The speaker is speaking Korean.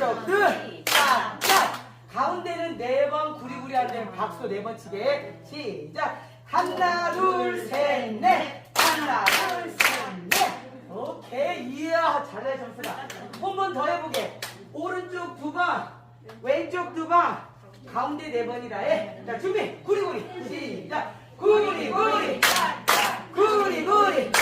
왼쪽 둘 짝짝 가운데는 네 번 구리구리 하는 박수 네 번 치게. 시작. 하나 둘 셋 넷. 하나 둘 셋 넷. 오케이. 이야 잘하셨습니다 한번 더 해보게. 오른쪽 두 번 왼쪽 두 번 가운데 네 번이라 해자 준비. 구리구리. 시작. 구리구리. 구리 구리. 구리 구리